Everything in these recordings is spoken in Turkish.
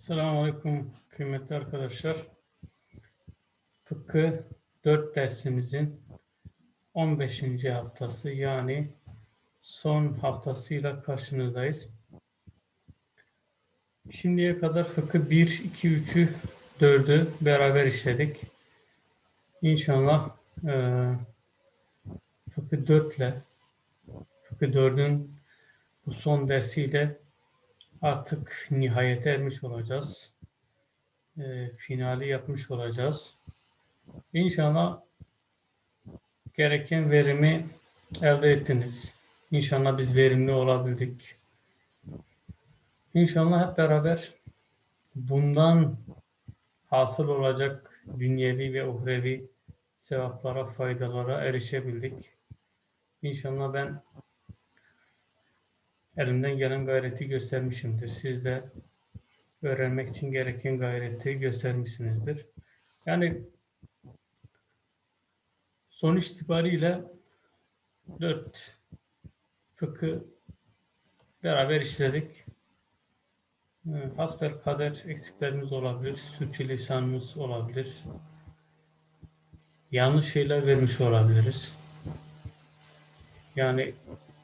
Selamünaleyküm kıymetli arkadaşlar. Fıkıh 4 dersimizin 15. haftası yani son haftasıyla karşınızdayız. Şimdiye kadar fıkıh 1, 2, 3'ü 4'ü beraber işledik. İnşallah eee fıkıh 4 ile fıkıh 4'ün bu son dersiyle artık nihayete ermiş olacağız. Eee, finali yapmış olacağız. İnşallah gereken verimi elde ettiniz. İnşallah biz verimli olabildik. İnşallah hep beraber bundan hasıl olacak dünyevi ve uhrevi sevaplara, faydalara erişebildik. İnşallah ben elimden gelen gayreti göstermişimdir. Siz de öğrenmek için gereken gayreti göstermişsinizdir. Yani sonuç itibariyle dört fıkı beraber işledik. Ee, Hasbel kader eksiklerimiz olabilir, sürçülisanımız olabilir. Yanlış şeyler vermiş olabiliriz. Yani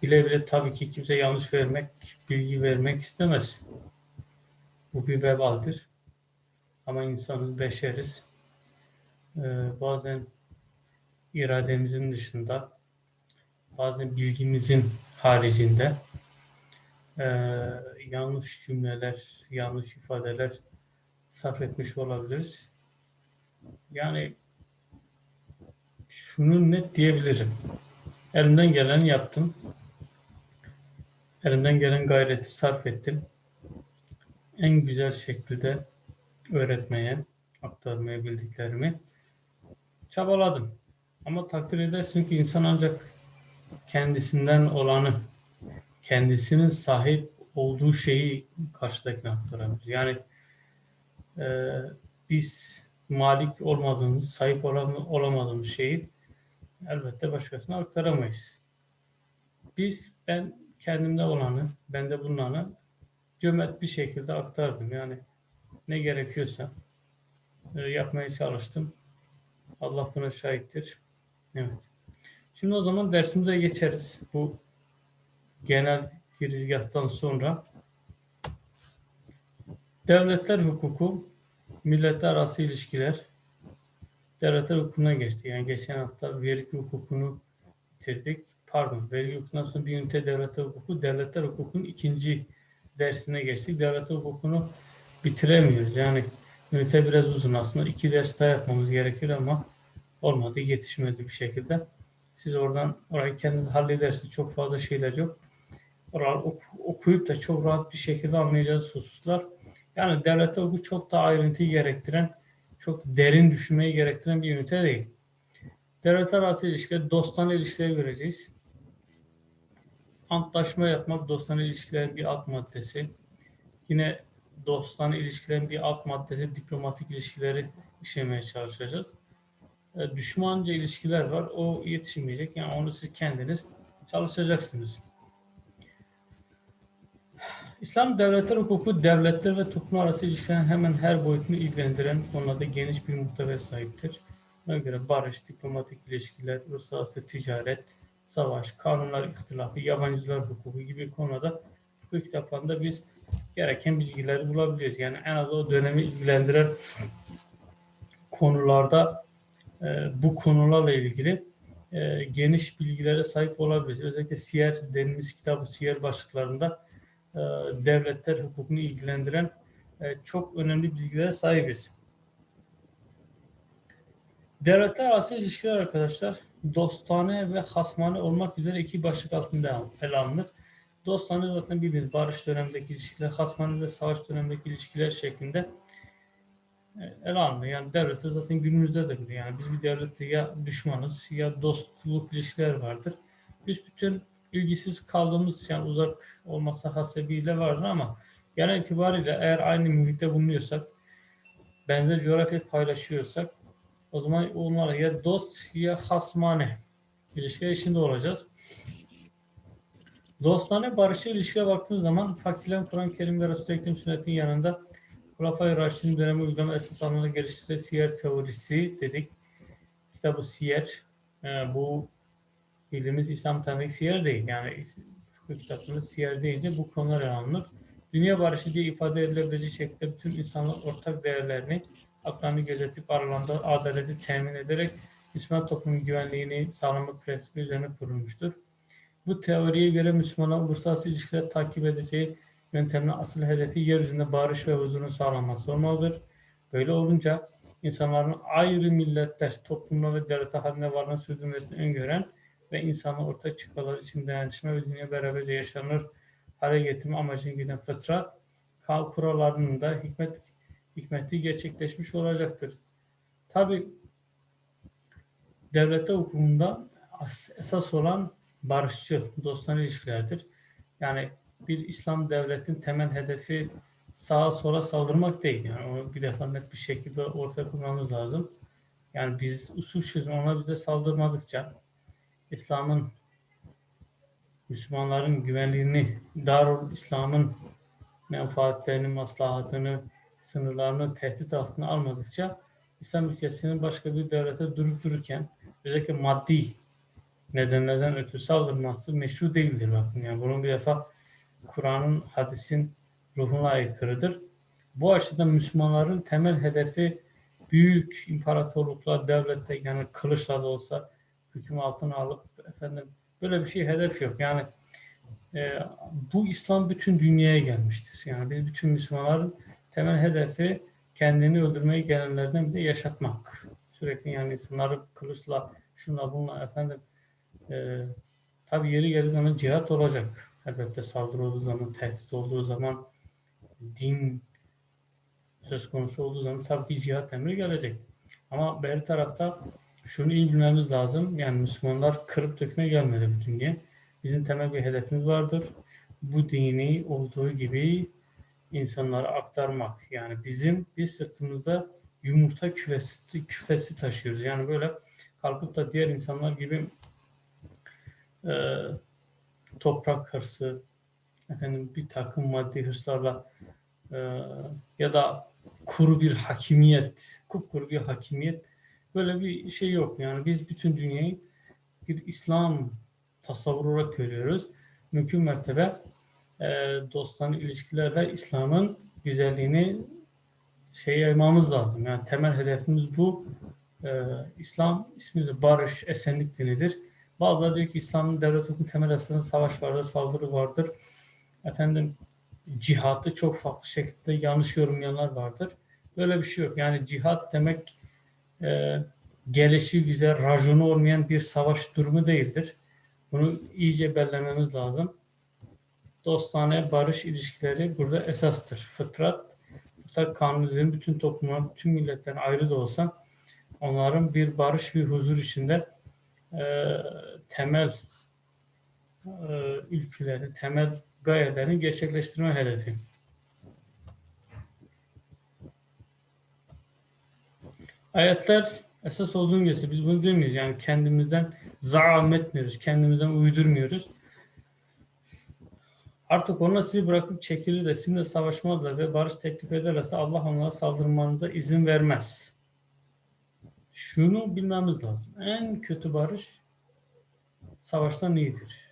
bile bile tabii ki kimse yanlış vermek, bilgi vermek istemez. Bu bir vebaldir. Ama insanız, beşeriz. Ee, bazen irademizin dışında, bazen bilgimizin haricinde eee, yanlış cümleler, yanlış ifadeler sarf etmiş olabiliriz. Yani şunu net diyebilirim. Elimden geleni yaptım. Elimden gelen gayreti sarf ettim. En güzel şekilde öğretmeye, aktarmaya bildiklerimi çabaladım. Ama takdir edersin ki insan ancak kendisinden olanı, kendisinin sahip olduğu şeyi karşıdakine aktarabilir. Yani e, biz malik olmadığımız, sahip olam- olamadığımız şeyi elbette başkasına aktaramayız. Biz, ben kendimde olanı, bende bulunanı cömert bir şekilde aktardım. Yani ne gerekiyorsa e, yapmaya çalıştım. Allah buna şahittir. Evet. Şimdi o zaman dersimize geçeriz. Bu genel girizgahtan sonra devletler hukuku, milletler arası ilişkiler, devletler hukukuna geçti. Yani geçen hafta vergi hukukunu bitirdik. Pardon, vergi hukukundan sonra bir ünite devletler hukuku, devletler hukukunun ikinci dersine geçtik. Devletler hukukunu bitiremiyoruz. Yani ünite biraz uzun aslında. iki ders daha yapmamız gerekir ama olmadı, yetişmedi bir şekilde. Siz oradan orayı kendiniz halledersiniz. Çok fazla şeyler yok. Ok- okuyup da çok rahat bir şekilde anlayacağız hususlar. Yani devlette hukuku çok da ayrıntıyı gerektiren, çok derin düşünmeyi gerektiren bir ünite değil. Devletler arası ilişkiler, dostane ilişkileri göreceğiz. Antlaşma yapmak dostane ilişkilerin bir alt maddesi. Yine dostane ilişkilerin bir alt maddesi diplomatik ilişkileri işlemeye çalışacağız. E, düşmanca ilişkiler var. O yetişmeyecek. Yani onu siz kendiniz çalışacaksınız. İslam devletler hukuku devletler ve toplum arası ilişkilerin hemen her boyutunu ilgilendiren konularda geniş bir muhteve sahiptir. Buna göre barış, diplomatik ilişkiler, uluslararası ticaret, savaş, kanunlar ihtilafı, yabancılar hukuku gibi konuda bu kitaplarında biz gereken bilgileri bulabiliyoruz. Yani en az o dönemi ilgilendiren konularda e, bu konularla ilgili e, geniş bilgilere sahip olabiliriz. Özellikle siyer denilmiş kitabı siyer başlıklarında e, devletler hukukunu ilgilendiren e, çok önemli bilgilere sahibiz. Devletler arası ilişkiler arkadaşlar dostane ve hasmane olmak üzere iki başlık altında ele alınır. Dostane zaten bildiğiniz barış dönemindeki ilişkiler, hasmane de savaş dönemindeki ilişkiler şeklinde e, ele alınır. Yani devlette zaten günümüzde de böyle. Yani biz bir devlette ya düşmanız ya dostluk ilişkiler vardır. Biz bütün ilgisiz kaldığımız yani uzak olması hasebiyle vardır ama genel itibariyle eğer aynı mühitte bulunuyorsak benzer coğrafya paylaşıyorsak o zaman onlarla ya dost ya hasmane ilişkiler içinde olacağız. Dostane barışçı ilişkiye baktığımız zaman fakirlerin Kur'an-ı Kerim ve Resul-i sünnetin yanında Hulafay Raşid'in dönemi uygulama esas alanına geliştirilen siyer teorisi dedik. Kitabı siyer. e, bu bildiğimiz İslam tarihindeki siyer değil. Yani fıkıh kitaplarında siyer deyince bu konular ele alınır. Dünya barışı diye ifade edilebilecek şekilde bütün insanların ortak değerlerini, haklarını gözetip aralarında adaleti temin ederek Müslüman toplumun güvenliğini sağlamak prensibi üzerine kurulmuştur. Bu teoriye göre Müslümanlar uluslararası ilişkiler takip edeceği yöntemin asıl hedefi yeryüzünde barış ve huzurun sağlanması olmalıdır. Böyle olunca insanların ayrı milletler, toplumlar ve devletler haline varlığını sürdürmesini öngören ve insanın ortak çıkarları için dayanışma ve dünya beraberce yaşanır hale getirme amacını güden fıtrat, kal kurallarının da hikmet, hikmeti gerçekleşmiş olacaktır. Tabi devlete hukukunda as- esas olan barışçıl, dostane ilişkilerdir. Yani bir İslam devletin temel hedefi sağa sola saldırmak değil. Yani onu bir defa net bir şekilde ortaya koymamız lazım. Yani biz usulsüz ona bize saldırmadıkça İslam'ın Müslümanların güvenliğini, Darul İslam'ın menfaatlerini, maslahatını, sınırlarını tehdit altına almadıkça İslam ülkesinin başka bir devlete durup dururken özellikle maddi nedenlerden ötürü saldırması meşru değildir bakın. Yani bunun bir defa Kur'an'ın, hadisin ruhuna aykırıdır. Bu açıdan Müslümanların temel hedefi büyük imparatorluklar, devlette yani kılıçla da olsa hüküm altına alıp efendim böyle bir şey hedef yok. Yani e, bu İslam bütün dünyaya gelmiştir. Yani biz bütün Müslümanların temel hedefi kendini öldürmeyi gelenlerden bir de yaşatmak. Sürekli yani insanları kılıçla, şunla bununla efendim e, tabi yeri geldiği zaman cihat olacak. Elbette saldırı olduğu zaman, tehdit olduğu zaman, din söz konusu olduğu zaman tabii ki cihat emri gelecek. Ama bir tarafta şunu iyi bilmemiz lazım. Yani Müslümanlar kırıp dökmeye gelmedi bu dünya. Bizim temel bir hedefimiz vardır. Bu dini olduğu gibi insanlara aktarmak. Yani bizim biz sırtımızda yumurta küfesi, küfesi taşıyoruz. Yani böyle kalkıp da diğer insanlar gibi e, toprak hırsı, efendim bir takım maddi hırslarla e, ya da kuru bir hakimiyet, kupkuru bir hakimiyet böyle bir şey yok. Yani biz bütün dünyayı bir İslam tasavvur olarak görüyoruz. Mümkün mertebe e, dostane ilişkilerle İslam'ın güzelliğini şey yaymamız lazım. Yani temel hedefimiz bu. E, İslam ismi de barış, esenlik dinidir. Bazıları diyor ki İslam'ın devlet hukuku temel esasında savaş vardır, saldırı vardır. Efendim cihatı çok farklı şekilde yanlış yorumlayanlar vardır. Böyle bir şey yok. Yani cihat demek e, gelişi güzel, raconu olmayan bir savaş durumu değildir. Bunu iyice bellememiz lazım. Dostane barış ilişkileri burada esastır. Fıtrat, fıtrat kanunların bütün toplumlar, bütün milletlerin ayrı da olsa onların bir barış, bir huzur içinde e, temel e, ülkeleri, temel gayelerini gerçekleştirme hedefi. Ayetler esas olduğunu gösteriyor. Biz bunu demiyoruz. Yani kendimizden zaam etmiyoruz. Kendimizden uydurmuyoruz. Artık ona sizi bırakıp çekilir de sizinle savaşmazlar ve barış teklif ederlerse Allah onlara saldırmanıza izin vermez. Şunu bilmemiz lazım. En kötü barış savaştan iyidir.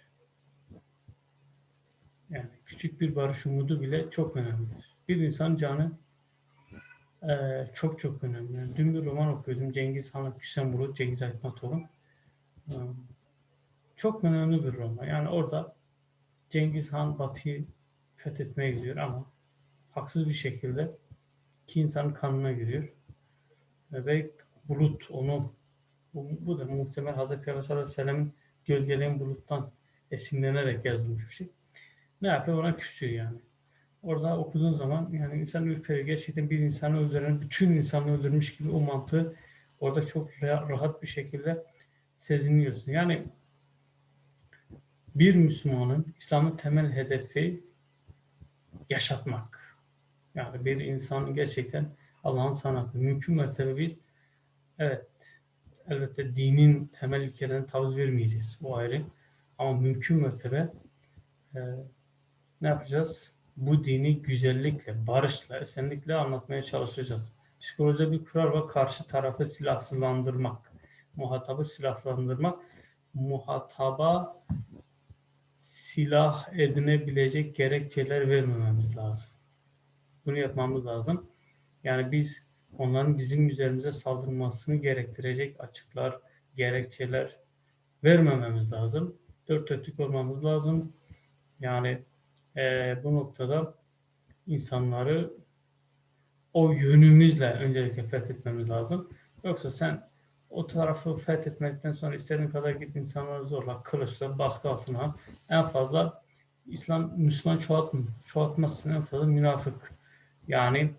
Yani küçük bir barış umudu bile çok önemlidir. Bir insan canı ee, çok çok önemli. Dün bir roman okuyordum. Cengiz Han Küsen Bulut, Cengiz Aytmatoğlu. Ee, çok önemli bir roman. Yani orada Cengiz Han Batı'yı fethetmeye gidiyor ama haksız bir şekilde iki insanın kanına giriyor. Ve bulut onu bu, bu da muhtemel Hazreti Peygamber sallallahu gölgeleyen buluttan esinlenerek yazılmış bir şey. Ne yapıyor? Ona küsüyor yani orada okuduğun zaman yani insan ürperiyor. Gerçekten bir insanı öldüren, bütün insanı öldürmüş gibi o mantığı orada çok rahat bir şekilde sezinliyorsun. Yani bir Müslümanın İslam'ın temel hedefi yaşatmak. Yani bir insanın gerçekten Allah'ın sanatı. Mümkün mertebe biz evet elbette dinin temel ilkelerine taviz vermeyeceğiz. O ayrı. Ama mümkün mertebe e, ne yapacağız? bu dini güzellikle, barışla, esenlikle anlatmaya çalışacağız. Psikolojide bir kural var. Karşı tarafı silahsızlandırmak. Muhatabı silahlandırmak. Muhataba silah edinebilecek gerekçeler vermememiz lazım. Bunu yapmamız lazım. Yani biz onların bizim üzerimize saldırmasını gerektirecek açıklar, gerekçeler vermememiz lazım. Dört dörtlük olmamız lazım. Yani eee, bu noktada insanları o yönümüzle öncelikle fethetmemiz lazım. Yoksa sen o tarafı fethetmekten sonra istediğin kadar git insanları zorla, kılıçla, baskı altına al. En fazla İslam Müslüman çoğaltma, çoğaltmazsın en fazla münafık. Yani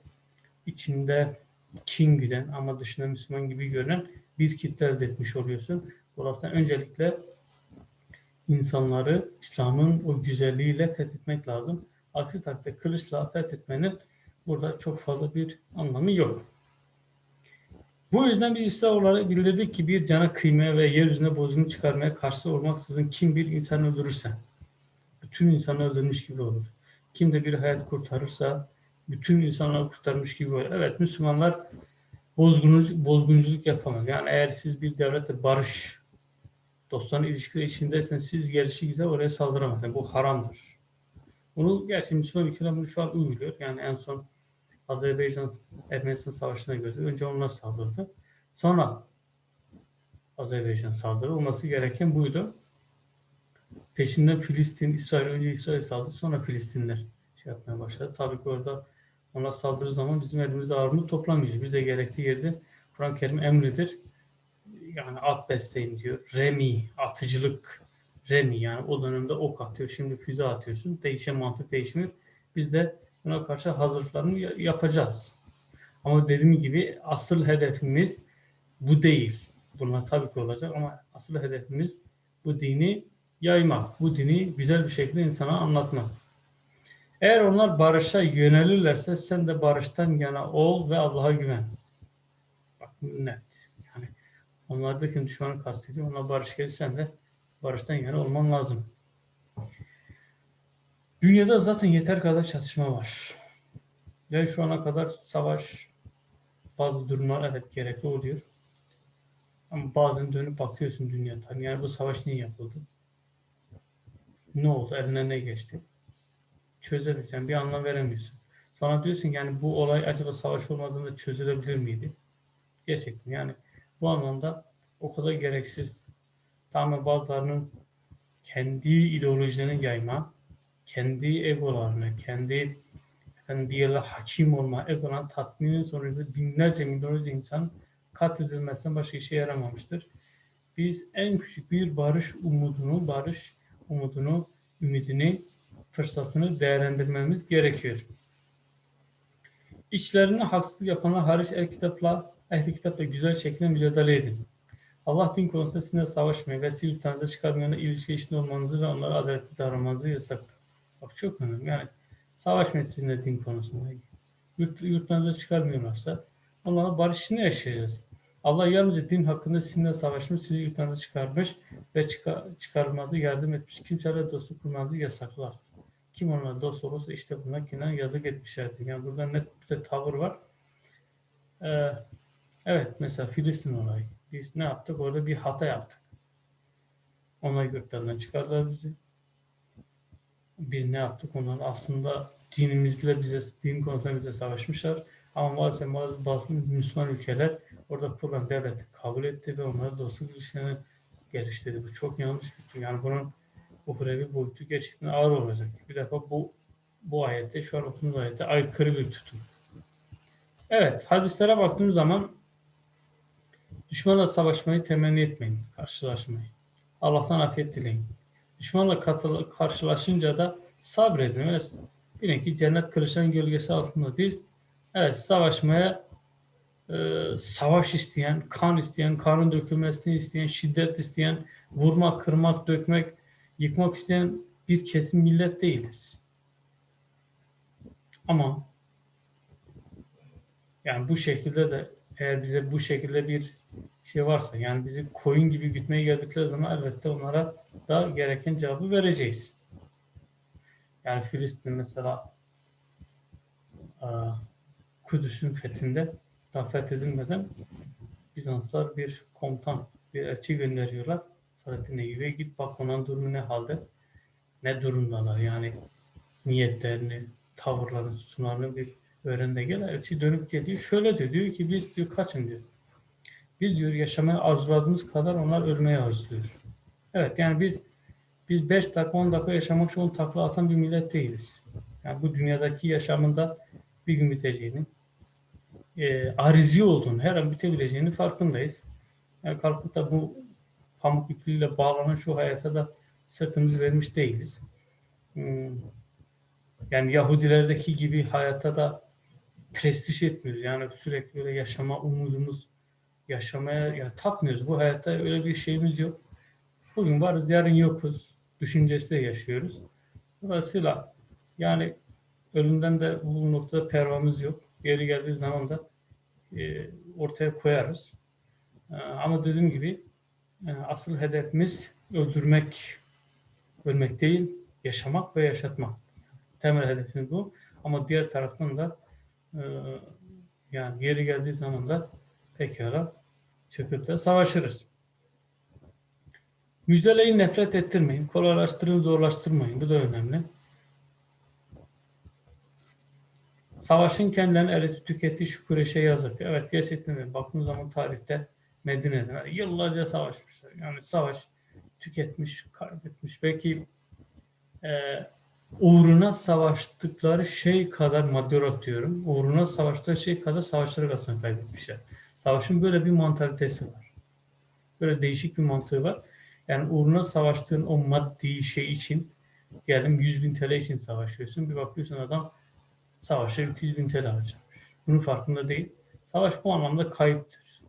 içinde kin güden ama dışında Müslüman gibi görünen bir kitle elde etmiş oluyorsun. Dolayısıyla öncelikle insanları İslam'ın o güzelliğiyle fethetmek lazım. Aksi takdirde kılıçla fethetmenin burada çok fazla bir anlamı yok. Bu yüzden biz İslamlılara bildirdik ki bir cana kıymaya ve yeryüzünde bozgunu çıkarmaya karşı olmaksızın kim bir insan öldürürse bütün insanı öldürmüş gibi olur. Kim de bir hayat kurtarırsa bütün insanları kurtarmış gibi olur. Evet Müslümanlar bozgunculuk, bozgunculuk yapamaz. Yani eğer siz bir devlette barış, dostların ilişkileri içindeyseniz siz gelişi güzel oraya saldıramazsınız. Bu haramdır. Bunu gerçi Müslüman ülkeler bunu şu an uyguluyor. Yani en son Azerbaycan Ermenistan Savaşı'na gördük. Önce onlar saldırdı. Sonra Azerbaycan saldırı olması gereken buydu. Peşinden Filistin, İsrail önce İsrail saldırdı sonra Filistinler şey yapmaya başladı. Tabii ki orada ona saldırı zaman bizim elimizde ağırlığı toplamayacak. Biz de gerektiği yerde Kur'an-ı Kerim emridir. Yani at besleyin diyor. Remi, atıcılık. Remi yani o dönemde ok atıyor. Şimdi füze atıyorsun. Değişen mantık değişmiyor. Biz de buna karşı hazırlıklarını ya- yapacağız. Ama dediğim gibi asıl hedefimiz bu değil. Bunlar tabii ki olacak ama asıl hedefimiz bu dini yaymak. Bu dini güzel bir şekilde insana anlatmak. Eğer onlar barışa yönelirlerse sen de barıştan yana ol ve Allah'a güven. Bak net. Yani onlardaki düşmanı kastediyor. Ona barış gelir sen de barıştan yana olman lazım. Dünyada zaten yeter kadar çatışma var. Ve şu ana kadar savaş bazı durumlar evet gerekli oluyor. Ama bazen dönüp bakıyorsun dünyada. Yani bu savaş niye yapıldı? Ne oldu? Eline ne geçti? Çözemeyeceksin. Bir anlam veremiyorsun. Sonra diyorsun yani bu olay acaba savaş olmadığında çözülebilir miydi? Gerçekten yani bu anlamda o kadar gereksiz. Tamamen bazılarının kendi ideolojilerini yayma, kendi egolarını, kendi efendim, bir yere hakim olma, egoların tatminin sonucunda binlerce milyonlarca insan katledilmesinden başka işe yaramamıştır. Biz en küçük bir barış umudunu, barış umudunu, ümidini, fırsatını değerlendirmemiz gerekiyor. İçlerine haksızlık yapanlar hariç el kitapla, ehli kitapla güzel şekilde mücadele edin. Allah din konusunda sizinle savaşmayı ve sizi yurtlarınıza çıkarmayana ilişki içinde olmanızı ve onlara adaletli davranmanızı yasaklar. Bak çok önemli. Yani savaşmayın sizinle din konusunda. Yurt, yurtlarınıza çıkarmıyorlarsa onlarla barış içinde yaşayacağız. Allah yalnızca din hakkında sizinle savaşmış, sizi yurtlarınıza çıkarmış ve çıkar, yardım etmiş. Kimselerle dostluk kurmanızı yasaklar. Kim onunla dost olursa işte bunlar kendine yazık etmişlerdir. Yani burada net bir tavır var. Ee, evet mesela Filistin olayı. Biz ne yaptık? Orada bir hata yaptık. Onlar yurtlarından çıkardılar bizi. Biz ne yaptık? Onlar aslında dinimizle bize, din konusunda bize savaşmışlar. Ama maalesef bazı, bazı Müslüman ülkeler orada kurulan devleti kabul etti ve onlara dostluk ilişkilerini geliştirdi. Bu çok yanlış bir şey. Yani bunun uhrevi boyutu gerçekten ağır olacak. Bir defa bu bu ayette, şu an okuduğumuz ayette aykırı bir tutum. Evet, hadislere baktığımız zaman düşmanla savaşmayı temenni etmeyin, karşılaşmayı. Allah'tan afiyet dileyin. Düşmanla karşılaşınca da sabredin. Öyle bilin ki cennet kılıçların gölgesi altında biz evet savaşmaya e, savaş isteyen, kan isteyen, kanın dökülmesini isteyen, şiddet isteyen, vurmak, kırmak, dökmek, yıkmak isteyen bir kesim millet değiliz. Ama yani bu şekilde de eğer bize bu şekilde bir şey varsa yani bizi koyun gibi gütmeye geldikleri zaman elbette onlara da gereken cevabı vereceğiz. Yani Filistin mesela aa, Kudüs'ün fethinde daha fethedilmeden Bizanslar bir komutan, bir elçi gönderiyorlar. Saadettin Eyyubi'ye git bak onların durumu ne halde, ne durumdalar yani niyetlerini, tavırlarını, tutumlarını bir öğren de gel. Elçi dönüp geliyor. Şöyle diyor, diyor ki biz diyor kaçın diyor. Biz diyor yaşamayı arzuladığımız kadar onlar ölmeyi arzuluyor. Evet yani biz biz 5 dakika 10 dakika yaşamak için 10 takla atan bir millet değiliz. Yani bu dünyadaki yaşamında bir gün biteceğini, e, arizi olduğunu, her an bitebileceğini farkındayız. Yani kalkıp da bu pamuk ipliğiyle bağlanan şu hayata da sırtımızı vermiş değiliz. Hmm, Yani Yahudilerdeki gibi hayata da prestij etmiyoruz. Yani sürekli öyle yaşama umudumuz, yaşamaya ya tapmıyoruz. Bu hayatta öyle bir şeyimiz yok. Bugün varız, yarın yokuz. Düşüncesiyle yaşıyoruz. Dolayısıyla yani ölümden de bu noktada pervamız yok. Yeri geldiği zaman da e, ortaya koyarız. E, ama dediğim gibi e, asıl hedefimiz öldürmek, ölmek değil, yaşamak ve yaşatmak. Temel hedefimiz bu. Ama diğer taraftan da e, yani yeri geldiği zaman da pekala da savaşırız. Müjdeleyin nefret ettirmeyin. Kolaylaştırın, zorlaştırmayın. Bu da önemli. Savaşın kendilerini eritip tükettiği şu Kureyş'e yazık. Evet gerçekten de baktığımız zaman tarihte Medine'de yıllarca savaşmışlar. Yani savaş tüketmiş, kaybetmiş. Belki e, uğruna savaştıkları şey kadar madde diyorum. Uğruna savaştıkları şey kadar savaşları aslında kaybetmişler. Savaşın böyle bir mantalitesi var. Böyle değişik bir mantığı var. Yani uğruna savaştığın o maddi şey için geldim 100 bin TL için savaşıyorsun. Bir bakıyorsun adam savaşa 200 bin TL harcamış. Bunun farkında değil. Savaş bu anlamda kayıptır.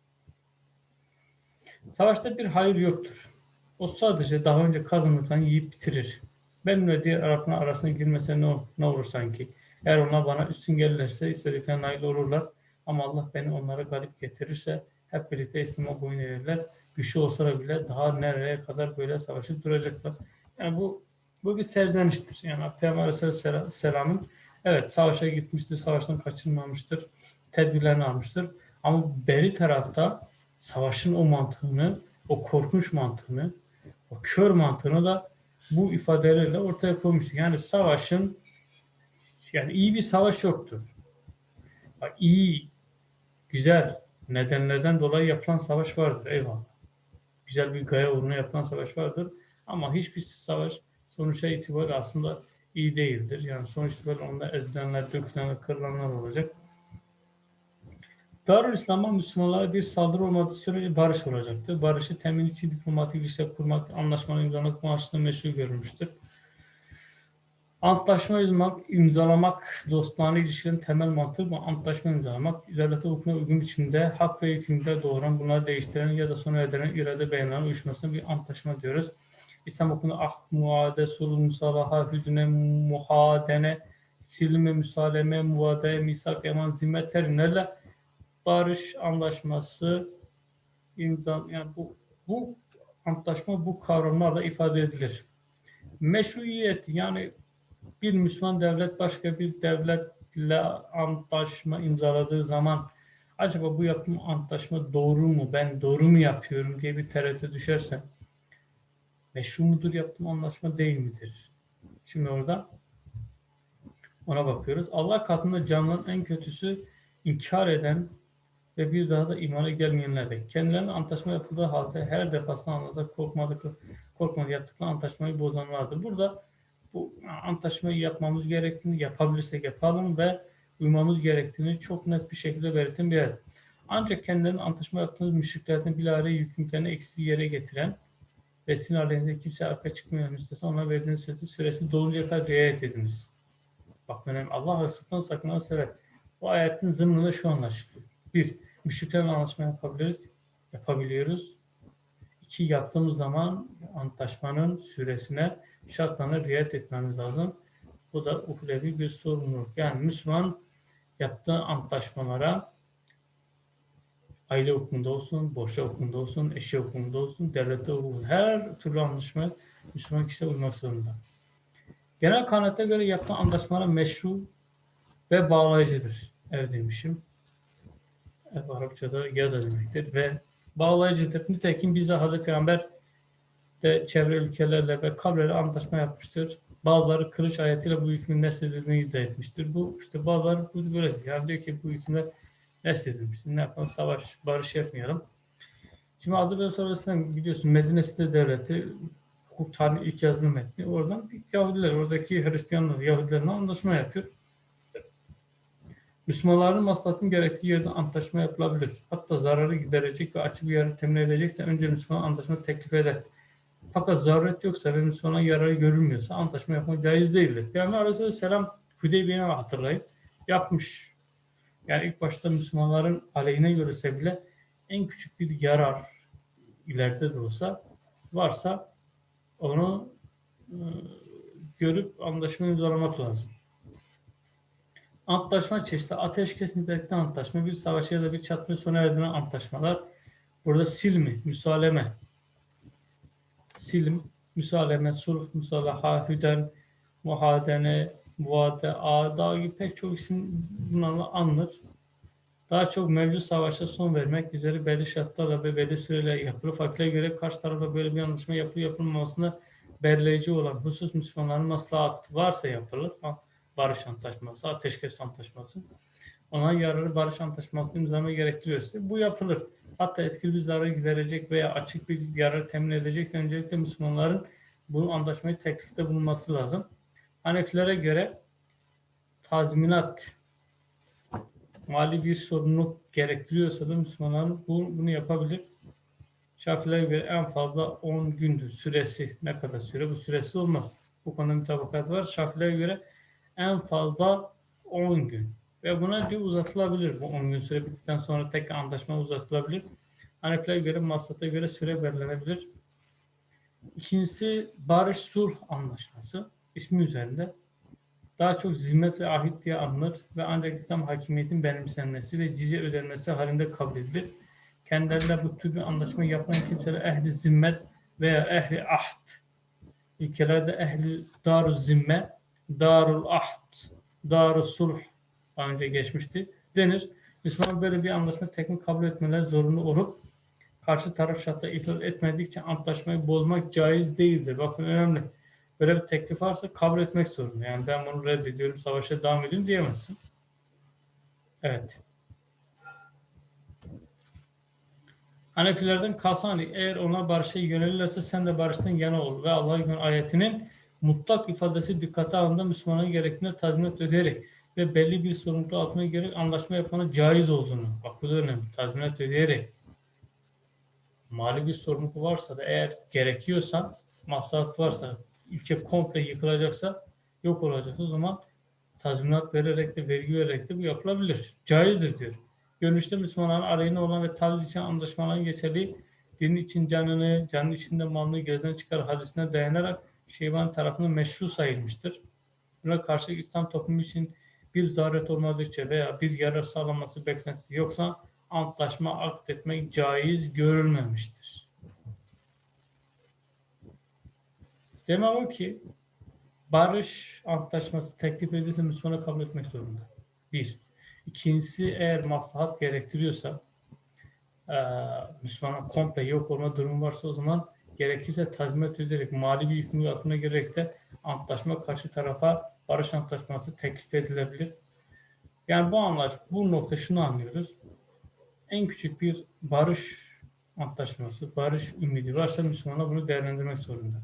Savaşta bir hayır yoktur. O sadece daha önce kazandıklarını yiyip bitirir. Benimle diğer Arap'ın arasına girmese ne, ol- ne olur sanki? Eğer onlar bana üstün gelirlerse istediklerine nail olurlar. Ama Allah beni onlara galip getirirse hep birlikte İslam'a boyun eğerler. Güçlü olsalar bile daha nereye kadar böyle savaşıp duracaklar. Yani bu bu bir serzeniştir. Yani Peygamber Aleyhisselam'ın evet savaşa gitmiştir, savaştan kaçınmamıştır, tedbirlerini almıştır. Ama beri tarafta savaşın o mantığını, o korkunç mantığını, o kör mantığını da bu ifadelerle ortaya koymuştur. Yani savaşın yani iyi bir savaş yoktur. Bak, iyi, güzel nedenlerden dolayı yapılan savaş vardır. Eyvallah. Güzel bir gaye uğruna yapılan savaş vardır. Ama hiçbir savaş sonuçta itibariyle aslında iyi değildir. Yani sonuç itibariyle onda ezilenler, dökülenler, kırılanlar olacak. Darül İslam'a Müslümanlara bir saldırı olmadığı sürece barış olacaktır. Barışı temin için diplomatik ilişkiler kurmak, anlaşmalı imzalamak maaşlı meşru görülmüştür. Antlaşma imzalamak, imzalamak dostlarla ilişkilerin temel mantığı bu antlaşma imzalamak, devlete hukukuna uygun biçimde hak ve yükümlülükler doğuran, bunları değiştiren ya da sona erdiren irade beyanlarının uyuşmasına bir antlaşma diyoruz. İslam hukukunda ahd, muade, sulh, musalaha, hüdüne, muhadene, silme, müsaleme, muvade, misak, eman, zimmet terimlerle barış anlaşması imza yani bu bu antlaşma bu kavramlarla ifade edilir. Meşruiyet yani bir Müslüman devlet başka bir devletle antlaşma imzaladığı zaman acaba bu yaptığım antlaşma doğru mu ben doğru mu yapıyorum diye bir tereddüte düşersen meşru mudur yaptığım anlaşma değil midir? Şimdi orada ona bakıyoruz. Allah katında canlıların en kötüsü inkar eden ve bir daha da imana gelmeyenlerdir. Kendilerine antlaşma yapıldığı halde her defasında anlatıp korkmadık, korkmadı yaptıkları antlaşmayı bozanlardır. Burada bu antlaşmayı yapmamız gerektiğini, yapabilirsek yapalım ve uymamız gerektiğini çok net bir şekilde belirten bir yer. Ancak kendilerinin antlaşma yaptığınız müşriklerden bilahare yükümlülüklerini eksiği yere getiren ve sizin aleyhinize kimse arka çıkmayan istese ona verdiğiniz sözü süresi doluncaya kadar riayet ediniz. Bak önemli. Allah hırsızdan sakınan sever. Bu ayetin zımnında şu anlaşılıyor. Bir, müşriklerle anlaşma yapabiliriz. Yapabiliyoruz. İki, yaptığımız zaman antlaşmanın süresine, şartlarına riayet etmemiz lazım. Bu da uhlevi bir sorumluluk. Yani Müslüman yaptığı antlaşmalara aile hukukunda olsun, borçlu hukukunda olsun, eşya hukukunda olsun, devlette hukukunda her türlü anlaşma Müslüman kişiye uymak zorunda. Genel kanaate göre yaptığı anlaşmalar meşru ve bağlayıcıdır. Ev demişim. Arapçada yaza demektir ve bağlayıcıdır. Nitekim bize Hazreti Peygamber de çevre ülkelerle ve kabreyle antlaşma yapmıştır. Bazıları kılıç ayetiyle bu hükmün nesledildiğini iddia etmiştir. Bu işte bazıları bu böyle yani diyor ki bu hükümler nesledilmiştir. Ne yapalım? Savaş, barış yapmayalım. Şimdi Hazreti sonrasında biliyorsun Medine Site Devleti hukuk tarihi ilk yazılı metni. Oradan Yahudiler, oradaki Hristiyanlar, Yahudilerle anlaşma yapıyor. Müslümanların maslahatın gerektiği yerde antlaşma yapılabilir. Hatta zararı giderecek ve açık bir yararı temin edecekse önce Müslüman antlaşma teklif eder. Fakat zaruret yoksa ve Müslümana yararı görülmüyorsa antlaşma yapmak caiz değildir. Peygamber Aleyhisselam Hüdeybiye'ni hatırlayın. Yapmış. Yani ilk başta Müslümanların aleyhine görülse bile en küçük bir yarar ileride de olsa varsa onu e, görüp anlaşma imzalamak lazım. Antlaşma çeşitli ateşkes nitelikli antlaşma, bir savaş ya da bir çatma sona erdiren antlaşmalar. Burada silmi, müsaleme, silim, müsaleme, sulh, musalaha, hüden, muhadene, muade, ada gibi pek çok isim bunlarla anılır. Daha çok mevcut savaşa son vermek üzere belli şartlarla ve belli süreyle yapılır. Farklıya göre karşı tarafa böyle bir anlaşma yapılıp yapılmamasında belirleyici olan husus Müslümanların maslahatı varsa yapılır. Barış antlaşması, ateşkes antlaşması. Ona yararı barış antlaşması imzalamayı gerektiriyorsa bu yapılır. Hatta etkili bir zarar giderecek veya açık bir yarar temin edecekse öncelikle Müslümanların bu anlaşmayı teklifte bulunması lazım. Hanefilere göre tazminat mali bir sorumluluk gerektiriyorsa da Müslümanların bu, bunu yapabilir. Şafilere göre en fazla 10 gündür süresi. Ne kadar süre? Bu süresi olmaz. Bu konuda mutabakat var. Şafilere göre en fazla 10 gün. Ve buna bir uzatılabilir. Bu 10 gün süre bittikten sonra tek anlaşma uzatılabilir. Hanefilere göre, maslata göre süre belirlenebilir. İkincisi barış sulh anlaşması. ismi üzerinde daha çok zimmet ve ahit diye anılır ve ancak İslam hakimiyetin benimsenmesi ve cizye ödenmesi halinde kabul edilir. Kendilerine bu tür bir anlaşma yapan kimseler ehli zimmet veya ehli ahd. Ülkelerde ehli daru zimme, darul ahd, daru sulh daha önce geçmişti denir. Müslüman böyle bir anlaşma teknik kabul etmeleri zorunlu olup karşı taraf şartı ihlal etmedikçe antlaşmayı bozmak caiz değildir. Bakın önemli böyle bir teklif varsa kabul etmek zorunda. Yani ben bunu reddediyorum, savaşa devam ediyorum diyemezsin. Evet. Hanefilerden kalsan eğer ona barışa yönelirlerse sen de barıştan yana ol ve Allah'ın ayetinin mutlak ifadesi dikkate alında Müslümanın gerektiğinde tazminat ödeyerek ve belli bir sorumluluk altına girerek anlaşma yapmanın caiz olduğunu. Bak bu da önemli. Tazminat ödeyerek. Mali bir sorumluluk varsa da eğer gerekiyorsa, maslahat varsa, ülke komple yıkılacaksa, yok olacaksa o zaman tazminat vererek de, vergi vererek de bu yapılabilir. Caizdir diyor. Görünüşte Müslümanların aleyhine olan ve taviz için anlaşmaların geçerli din için canını, canın içinde malını gözden çıkar hadisine dayanarak Şeyban tarafından meşru sayılmıştır. Buna karşı İslam toplumu için bir zaruret olmadıkça veya bir yarar sağlanması beklentisi yoksa antlaşma akdetmek caiz görülmemiştir. Demek o ki barış antlaşması teklif edilse Müslümanı kabul etmek zorunda. Bir. İkincisi eğer maslahat gerektiriyorsa e, Müslümanın komple yok olma durumu varsa o zaman gerekirse tazminat ödeyerek mali bir yükümlülük altına girerek de antlaşma karşı tarafa barış antlaşması teklif edilebilir. Yani bu anlaş, bu nokta şunu anlıyoruz. En küçük bir barış antlaşması, barış ümidi varsa Müslümanlar bunu değerlendirmek zorunda.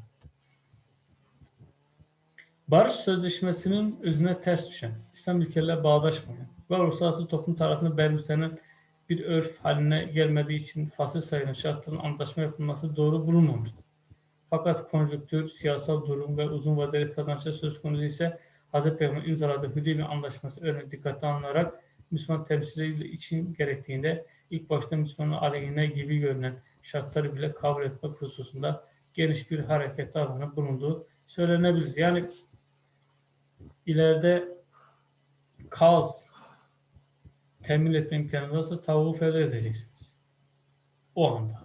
Barış Sözleşmesi'nin özüne ters düşen, İslam ülkelerle bağdaşmayan ve uluslararası toplum tarafından benimsenen bir örf haline gelmediği için fasıl sayılan şartların antlaşma yapılması doğru bulunmamıştır. Fakat konjonktür, siyasal durum ve uzun vadeli kazançlar söz konusu ise Hz. Peygamber imzaladığı Hüdeybiye Anlaşması örneğin dikkate alınarak Müslüman temsilcileri için gerektiğinde ilk başta Müslümanın aleyhine gibi görünen şartları bile kabul etmek hususunda geniş bir hareket alanı bulunduğu söylenebilir. Yani ileride kaos temin etme imkanı varsa tavuğu feda edeceksiniz. O anda.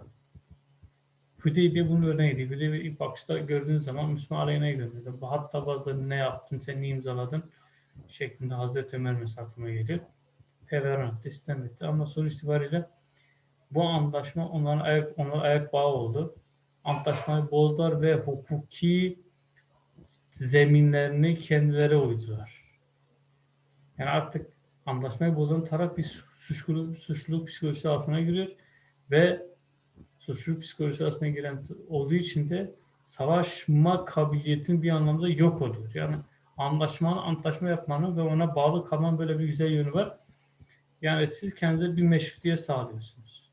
Hüdeybiye bunun örneğiydi. Hüdeybiye ilk bakışta gördüğünüz zaman Müslüman aleyhine görünüyordu. Hatta bazıları ne yaptın, sen ne imzaladın? şeklinde Hazreti Ömer aklıma geliyor. Fevran etti, sistem etti ama sonuç itibariyle bu antlaşma onların ayak, onlara ayak bağı oldu. Antlaşmayı bozdular ve hukuki zeminlerini kendileri uydular. Yani artık anlaşmayı bozan taraf bir suçluluk, suçluluk psikolojisi altına giriyor ve suçluluk psikolojisi altına giren olduğu için de savaşma kabiliyetin bir anlamda yok oluyor. Yani anlaşmanın, antlaşma yapmanın ve ona bağlı kalmanın böyle bir güzel yönü var. Yani siz kendinize bir meşrutiyet sağlıyorsunuz.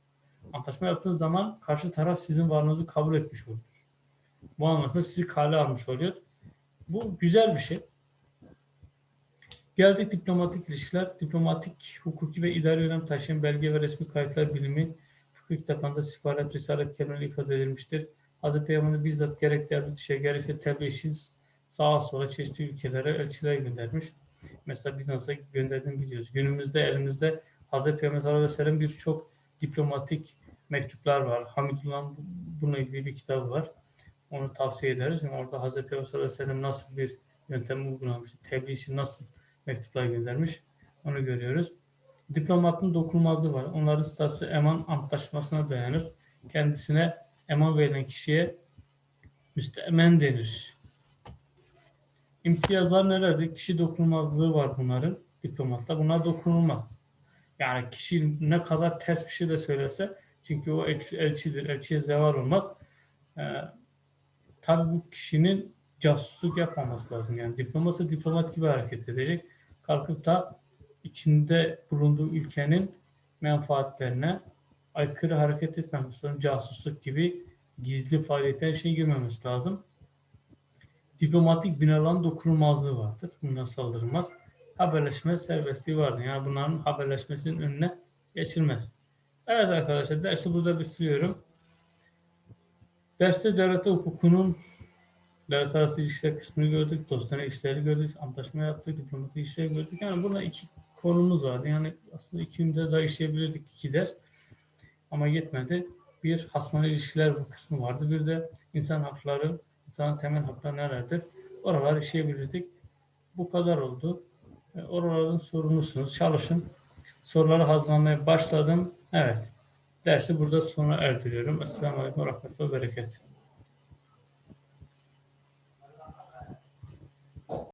Antlaşma yaptığınız zaman karşı taraf sizin varlığınızı kabul etmiş oluyor. Bu anlamda sizi kale almış oluyor. Bu güzel bir şey. Geldik diplomatik ilişkiler. Diplomatik, hukuki ve idari önem taşıyan belge ve resmi kayıtlar bilimi fıkıh kitaplarında sifaret, risalet kelimeleri ifade edilmiştir. Hazreti Peygamber bizzat gerek devlet dışı gerekse tebliğ sağa sola çeşitli ülkelere elçiler göndermiş. Mesela Bizans'a gönderdiğini biliyoruz. Günümüzde elimizde Hazreti Peygamber sallallahu aleyhi ve sellem birçok diplomatik mektuplar var. Hamidullah'ın bununla ilgili bir kitabı var. Onu tavsiye ederiz. Yani orada Hazreti Peygamber sallallahu aleyhi ve sellem nasıl bir yöntem uygulamış, tebliğ için nasıl mektuplar göndermiş onu görüyoruz. Diplomatın dokunulmazlığı var. Onların statüsü eman antlaşmasına dayanır. Kendisine eman verilen kişiye müstemen denir. İmtiyazlar nelerdir? Kişi dokunulmazlığı var bunların. Diplomatlar. Bunlar dokunulmaz. Yani kişi ne kadar ters bir şey de söylese çünkü o elçi- elçidir. Elçiye zeval olmaz. Ee, tabii bu kişinin casusluk yapmaması lazım. Yani diplomasi diplomat gibi hareket edecek. Kalkıp da içinde bulunduğu ülkenin menfaatlerine aykırı hareket etmemesi lazım. Casusluk gibi gizli faaliyetler şey girmemesi lazım. Diplomatik binaların dokunulmazlığı vardır. Bundan saldırılmaz. Haberleşme serbestliği vardır. Yani bunların haberleşmesinin önüne geçilmez. Evet arkadaşlar dersi burada bitiriyorum. Derste devlet hukukunun devlet arası ilişkiler kısmını gördük, dostane ilişkileri gördük, antlaşma yaptık, diplomatik ilişkileri gördük. Yani burada iki konumuz vardı. Yani aslında iki günde daha işleyebilirdik iki ders. Ama yetmedi. Bir hasmalı ilişkiler bu kısmı vardı. Bir de insan hakları, insanın temel hakları nelerdir? Oraları işleyebilirdik. Bu kadar oldu. E, Oralardan sorumlusunuz. Çalışın. Soruları hazırlamaya başladım. Evet. Dersi burada sona erdiriyorum. Esselamu Aleyküm ve Berekatuhu.